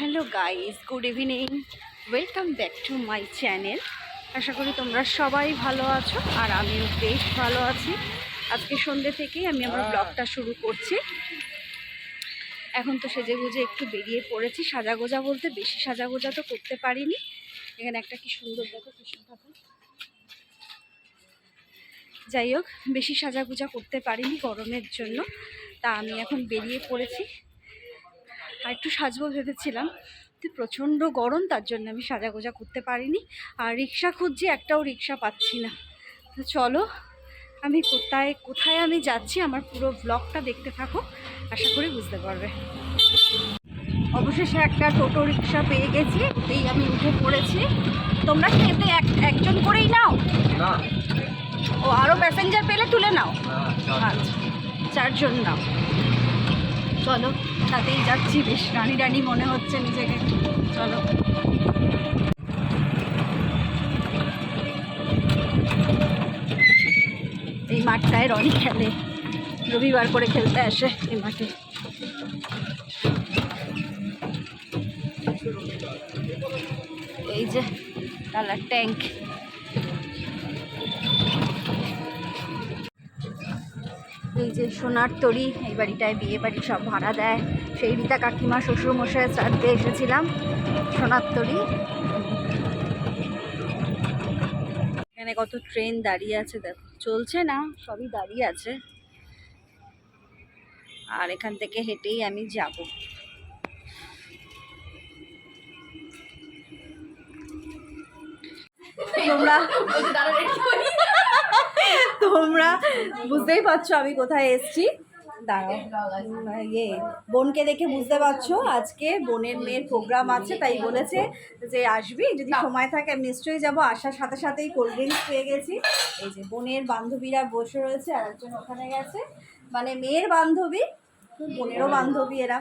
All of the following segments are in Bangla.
Hello guys good evening welcome back to my channel আশা করি তোমরা সবাই ভালো আছো আর আমিও বেশ ভালো আছি। আজকে সন্ধ্যে থেকেই আমি আমার ব্লগটা শুরু করছি। এখন তো সেজে গুজে একটু বেরিয়ে পড়েছি। সাজাগোজা বলতে বেশি সাজাগোজা তো করতে পারিনি। এখানে একটা কি সুন্দর, দেখো কৃষ্ণ ঠাকুর যাই হোক, বেশি সাজাগুজা করতে পারিনি গরমের জন্য। তা আমি এখন বেরিয়ে পড়েছি। আর একটু সাজবো ভেবেছিলাম তো প্রচণ্ড গরম তার জন্য আমি সাজাগোজা করতে পারিনি। আর রিক্সা খুঁজছি একটাও রিক্সা পাচ্ছি না। তো চলো আমি কোথায় কোথায় আমি যাচ্ছি আমার পুরো ব্লগটা দেখতে থাকো আশা করি বুঝতে পারবে। অবশেষে একটা টোটো রিক্সা পেয়ে গেছি এই আমি উঠে পড়েছি। তোমরা কি এতে এক একজন করেই নাও? ও আরও প্যাসেঞ্জার পেলে তুলে নাও? আচ্ছা চারজন নাও। চলো। তাতেই যাচ্ছি। বেশ রানি রানি মনে হচ্ছে নিজেকে। চলো। এই মাঠটায় রনি খেলে। রবিবার করে খেলতে আসে এই মাঠে। এই যে, কালার ট্যাঙ্ক। এই যে সোনার তরি, এই বাড়িটায় বিয়ে বাড়ি সব ভাড়া দেয়। সেই রীতা কাকিমা শ্বশুর মশাই শ্রাদ্ধে এসেছিলাম, সোনার তরি। এখানে কত ট্রেন দাঁড়িয়ে আছে, দেখো, চলছে না, সবই দাঁড়িয়ে আছে। আর এখান থেকে হেঁটেই আমি যাব। তোমরা তোমরা বুঝতেই পারছ আমি কোথায় এসেছি। দাঁড়াও। ইয়ে বোনকে দেখে বুঝতে পারছ, আজকে বোনের মেয়ের প্রোগ্রাম আছে, তাই বলেছে যে আসবি, যদি সময় থাকে আমি নিশ্চয়ই যাব। আসার সাথে সাথেই কোল্ড ড্রিঙ্কস পেয়ে গেছি। এই যে বোনের বান্ধবীরা বসে রয়েছে আর একজন ওখানে গেছে। মানে মেয়ের বান্ধবী, বোনেরও বান্ধবী এরা।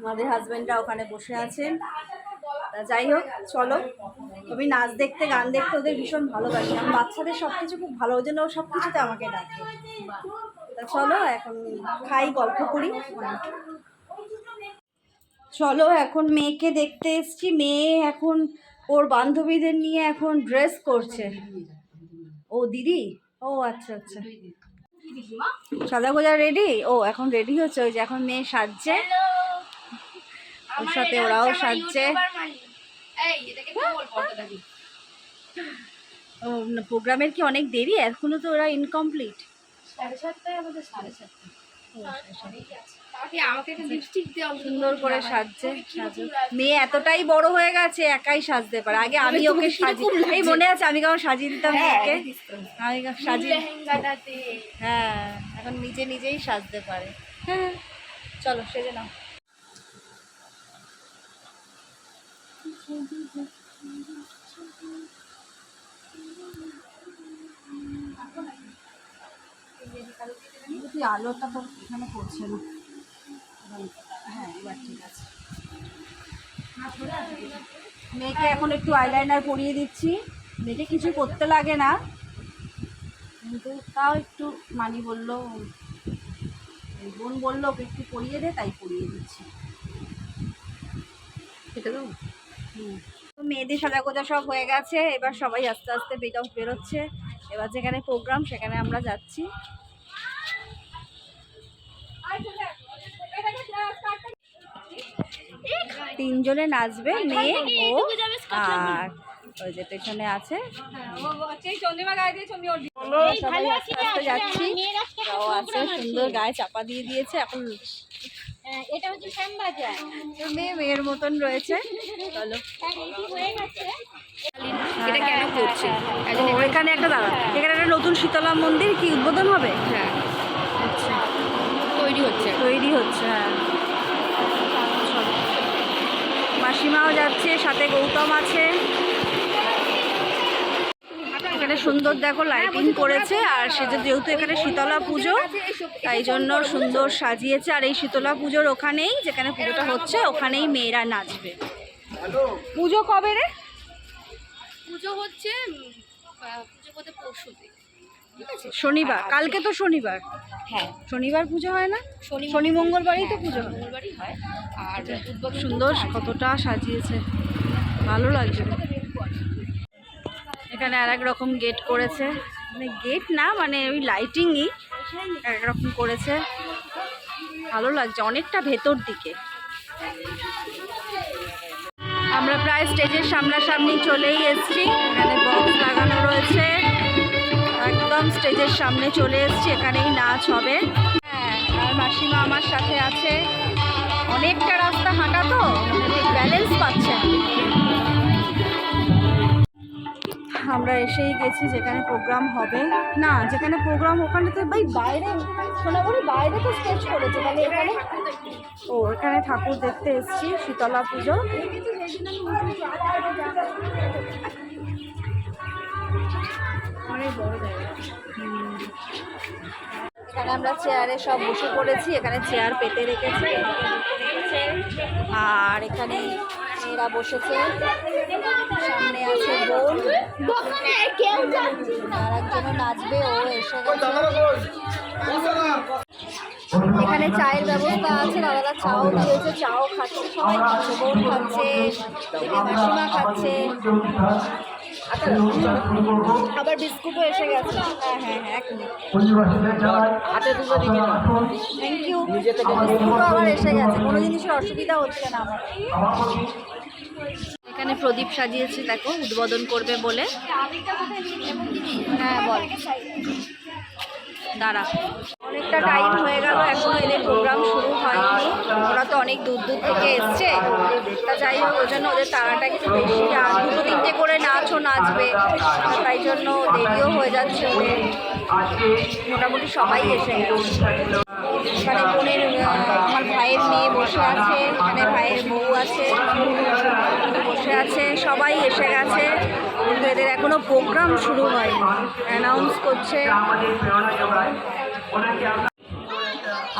আমাদের হাজব্যান্ডরা ওখানে বসে আছেন। তা যাই হোক চলো। তুমি নাচ দেখতে গান দেখতে ওদের ভীষণ ভালোবাসি। আমি বাচ্চাদের সব কিছু খুব ভালো ওই জন্য ও সব কিছুতে আমাকে ডাকে। তা চলো এখন খাই গল্প করি। চলো এখন মেয়েকে দেখতে এসছি। মেয়ে এখন ওর বান্ধবীদের নিয়ে এখন ড্রেস করছে। ও দিদি? ও আচ্ছা আচ্ছা। সাদা গোজা রেডি ও এখন রেডি হচ্ছে। ওই যে এখন মেয়ে সাজছে। ওর সাথে ওরাও সাজছে। প্রোগ্রামের কি অনেক দেরি? এখনও তো ওরা ইনকমপ্লিট সুন্দর করে সাজছে। মেয়ে এতটাই বড় হয়ে গেছে একাই সাজতে পারে। আগে আমি ওকে সাজি এই মনে আছে আমি কেমন সাজিয়ে দিতাম মেয়েকে? আমি সাজিয়ে হ্যাঁ এখন নিজে নিজেই সাজতে পারে। হ্যাঁ। চলো সেজে নাও। আলোটা তো এখানে পড়ছে না। হ্যাঁ এবার ঠিক আছে। মেয়েকে এখন একটু আইলাইনার পরিয়ে দিচ্ছি। মেয়েকে কিছু করতে লাগে না। কিন্তু তাও একটু মানি বলল বোন বলল, ওকে একটু পরিয়ে দে, তাই পরিয়ে দিচ্ছি। এটা তো মেয়েদের সাজা গোজা সব হয়ে গেছে এবার সবাই আস্তে আস্তে বেরো বেরোচ্ছে। এবার যেখানে প্রোগ্রাম সেখানে আমরা যাচ্ছি। তিনজনে নাচবে মেয়ে ও আর ওই যে পেছনে আছে। যাচ্ছি। আছে সুন্দর গায়ে চাপা দিয়ে দিয়েছে। এখন এটা হচ্ছে শ্যামবাজার। মেয়ে মেয়ের মতন রয়েছে। চলো। হয়ে গেছে। এটা কেন করছে? এখানে একটা দাঁড়া এখানে একটা নতুন শীতলা মন্দির কি উদ্বোধন হবে? হ্যাঁ। আচ্ছা। তৈরি হচ্ছে। তৈরি হচ্ছে হ্যাঁ। মাসিমাও যাচ্ছে সাথে গৌতম আছে। এখানে সুন্দর দেখো লাইটিং করেছে আর সে যে- যেহেতু এখানে শীতলা পুজো তাই জন্য সুন্দর সাজিয়েছে। আর এই শীতলা পুজোর ওখানেই যেখানে পুজোটা হচ্ছে ওখানেই মেয়েরা নাচবে। পুজো কবে রে? পুজো হচ্ছে শনিবার কালকে তো শনিবার। হ্যাঁ। শনিবার পুজো হয় না? শনি মঙ্গলবারই তো পুজো মঙ্গলবারই হয়। আর সুন্দর কতটা সাজিয়েছে। ভালো লাগছে। এখানে আর রকম গেট করেছে। মানে গেট না মানে ওই লাইটিংই এক রকম করেছে। ভালো লাগছে, অনেকটা ভেতর দিকে। আমরা প্রায় স্টেজের সামনাসামনি চলেই এসেছি। এখানে বক্স লাগানো রয়েছে। একদম স্টেজের সামনে চলে এসেছি, এখানেই নাচ হবে। হ্যাঁ আর মাসিমা আমার সাথে আছে। অনেকটা রাস্তা হাঁটা তো ব্যালেন্স পাচ্ছে না। আমরা এসেই গেছি যেখানে প্রোগ্রাম হবে। না, যেখানে প্রোগ্রাম ওখানে তো ভাই বাইরে সোনাবুড়ি বাইরে তো স্টেজ করেছে, তাহলে এখানে? ও, এখানে ঠাকুর দেখতে এসেছি, শীতলা পুজো। এখানে আমরা চেয়ারে সব বসে পড়েছি, এখানে চেয়ার পেতে রেখেছে। আর এখানে মেয়েরা বসেছে। সামনে আছে বোন। আর একজনও নাচবে ও এসে গেছে। এখানে চায়ের ব্যবস্থা আছে দাদারা চাও দিয়েছে চাও খাচ্ছে সবাই খাচ্ছে বোন খাচ্ছে মাসিমা খাচ্ছে। আবার বিস্কুটও এসে গেছে। হ্যাঁ হ্যাঁ হ্যাঁ এক মিনিট। হাতে দুটো দিকে থ্যাংক ইউ বিস্কুটও আবার এসে গেছে। কোনো জিনিসের অসুবিধা হচ্ছে না আমার। এখানে প্রদীপ সাজিয়েছে দেখো উদ্বোধন করবে বলে। হ্যাঁ বল। দাঁড়া। অনেকটা টাইম হয়ে গেল, এখনও এদের প্রোগ্রাম শুরু হয়নি। ওরা তো অনেক দূর দূর থেকে এসছে। তা যাই হোক, ওই জন্য ওদের তাড়াটা একটু বেশি। আর দুটো তিনটে করে নাচও নাচবে। তাই জন্য দেরিও হয়ে যাচ্ছে ওদের। মোটামুটি সবাই এসে গেছে। এখানে বোনের আমার ভাইয়ের মেয়ে বসে আছে। এখানে ভাইয়ের বউ আছে। বসে আছে। সবাই এসে গেছে। কিন্তু এদের এখনও প্রোগ্রাম শুরু হয়নি। অ্যানাউন্স করছে।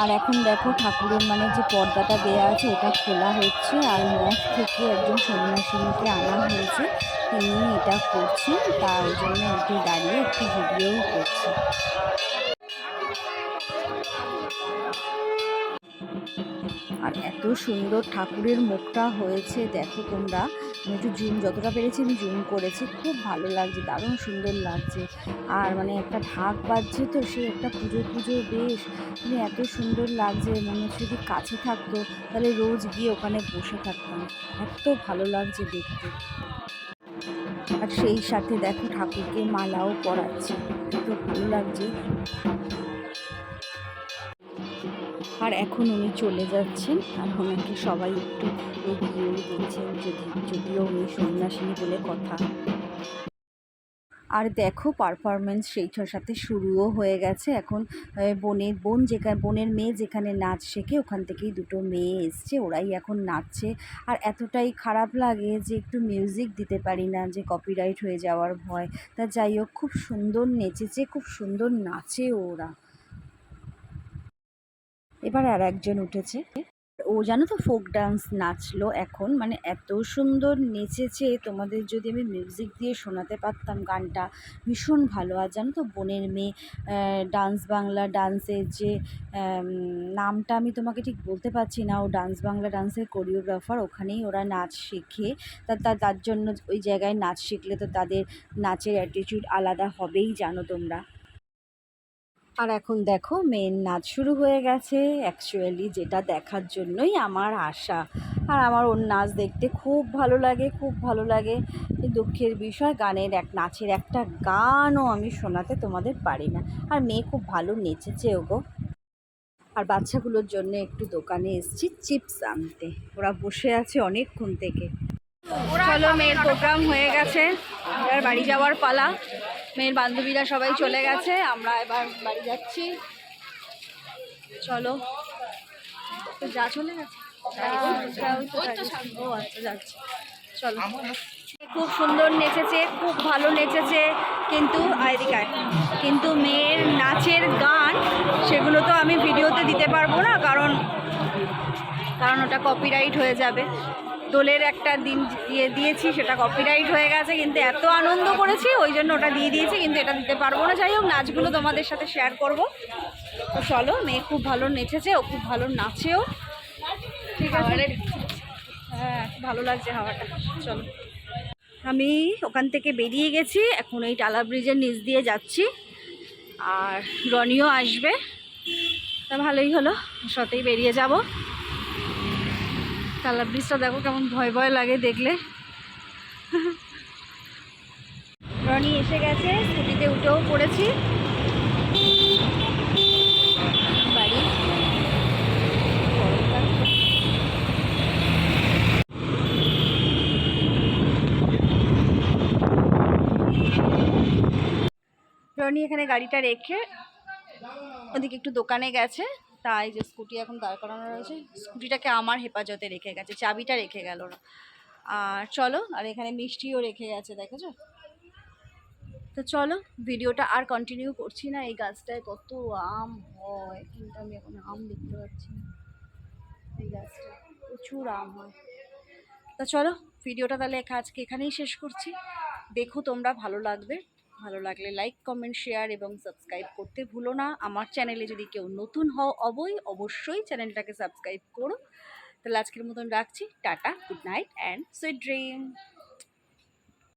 আর এখন দেখো ঠাকুরের মানে যে পর্দাটা দেওয়া আছে, এটা খোলা হচ্ছে আর মঠ থেকে একজন সন্ন্যাসিনীকে আনা হয়েছে। তিনি এটা করছেন, তার জন্য একটু দাঁড়িয়ে একটু ভিডিওও করছে। আর এত সুন্দর ঠাকুরের মুখটা হয়েছে, দেখো তোমরা। আমি একটু জুম যতটা পেরেছি আমি জুম করেছি, খুব ভালো লাগছে, দারুণ সুন্দর লাগছে। আর মানে একটা ঢাক বাজছে তো, সে একটা পুজো পুজো বেশ মানে এত সুন্দর লাগছে, মনে হচ্ছে যদি কাছে থাকতো, তাহলে রোজ গিয়ে ওখানে বসে থাকতাম। এত ভালো লাগছে দেখতে। আর সেই সাথে দেখো ঠাকুরকে মালাও পরাচ্ছে, এত ভালো লাগছে। আর এখন উনি চলে যাচ্ছেন আর ওনাকে সবাই একটু এগিয়েও দিচ্ছেন যদি যদিও উনি সন্ন্যাসিনী বলে কথা। আর দেখো পারফরমেন্স সেইটার সাথে শুরুও হয়ে গেছে। এখন বোনের বোন যেখানে বোনের মেয়ে যেখানে নাচ শেখে ওখান থেকেই দুটো মেয়ে এসছে, ওরাই এখন নাচছে। আর এতটাই খারাপ লাগে যে একটু মিউজিক দিতে পারি না, যে কপিরাইট হয়ে যাওয়ার ভয়। তা যাই হোক, খুব সুন্দর নেচেছে, খুব সুন্দর নাচে ওরা। এবার আর একজন উঠেছে। ও জানো তো ফোক ডান্স নাচলো এখন মানে এত সুন্দর নেচেছে। তোমাদের যদি আমি মিউজিক দিয়ে শোনাতে পারতাম গানটা, ভীষণ ভালো। আর জানো তো বোনের মেয়ে ডান্স বাংলা ডান্সের যে নামটা আমি তোমাকে ঠিক বলতে পারছি না। ও ডান্স বাংলা ডান্সের কোরিওগ্রাফার, ওখানেই ওরা নাচ শেখে। তা তার জন্য ওই জায়গায় নাচ শিখলে তো তাদের নাচের অ্যাটিটিউড আলাদা হবেই, জানো তোমরা। আর এখন দেখো মেন নাচ শুরু হয়ে গেছে। অ্যাকচুয়ালি যেটা দেখার জন্যই আমার আশা। আর আমার ওর নাচ দেখতে খুব ভালো লাগে, খুব ভালো লাগে। দুঃখের বিষয়, গানের এক, নাচের একটা গানও আমি শোনাতে তোমাদের পারি না। আর মেয়ে খুব ভালো নেচেছে ওগো। আর বাচ্চাগুলোর জন্য একটু দোকানে এসেছি চিপস আনতে। ওরা বসে আছে অনেকক্ষণ থেকে। চলো, মেয়ের প্রোগ্রাম হয়ে গেছে। এবার বাড়ি যাওয়ার পালা। মেয়ের বান্ধবীরা সবাই চলে গেছে আমরা এবার বাড়ি যাচ্ছি। চলো। যা চলে গেছে? হ্যাঁ, ওই তো যাচ্ছি। ও আচ্ছা যাচ্ছি। চলো। খুব সুন্দর নেচেছে খুব ভালো নেচেছে কিন্তু এদিকে আয়। কিন্তু মেয়ের নাচের গান সেগুলো তো আমি ভিডিওতে দিতে পারব না কারণ কারণ ওটা কপিরাইট হয়ে যাবে। দোলের একটা দিন ইয়ে দিয়েছি সেটা কপিরাইট হয়ে গেছে কিন্তু এত আনন্দ করেছি ওই জন্য ওটা দিয়ে দিয়েছি কিন্তু এটা দিতে পারব না। যাই হোক নাচগুলো তোমাদের সাথে শেয়ার করব। তো চলো মেয়ে খুব ভালো নেচেছে ও খুব ভালো নাচেও। ঠিক আছে? হ্যাঁ ভালো লাগছে হাওয়াটা। চলো। আমি ওখান থেকে বেরিয়ে গেছি এখন এই টালা ব্রিজের নিচ দিয়ে যাচ্ছি। আর রনিও আসবে। তা ভালোই হলো সাথেই বেরিয়ে যাব। টালা ব্রিজটা দেখো কেমন ভয় ভয় লাগে দেখলে। রনি এসে গেছে, স্কুটিতে উঠেও পড়েছি। বাড়ি। রনি এখানে গাড়িটা রেখে ওদিকে একটু দোকানে গেছে। তাই যে স্কুটি এখন দাঁড় করানো রয়েছে, স্কুটিটাকে আমার হেফাজতে রেখে গেছে, চাবিটা রেখে গেল না। আর চলো, আর এখানে মিষ্টিও রেখে গেছে দেখেছ? তো চলো, ভিডিওটা আর কন্টিনিউ করছি না, এই গাছটায় কত আম হয়, কিন্তু আমি এখন আম দেখতে পাচ্ছি না। এই গাছটায় প্রচুর আম হয়। তা চলো, ভিডিওটা তাহলে আজকে এখানেই শেষ করছি। দেখো তোমরা, ভালো লাগবে। ভালো লাগলে লাইক কমেন্ট শেয়ার এবং সাবস্ক্রাইব করতে ভুলো না। আমার চ্যানেলে যদি কেউ নতুন হও অবই অবশ্যই চ্যানেলটাকে সাবস্ক্রাইব করো। তাহলে আজকের মতন রাখছি। Tata good night and sweet dream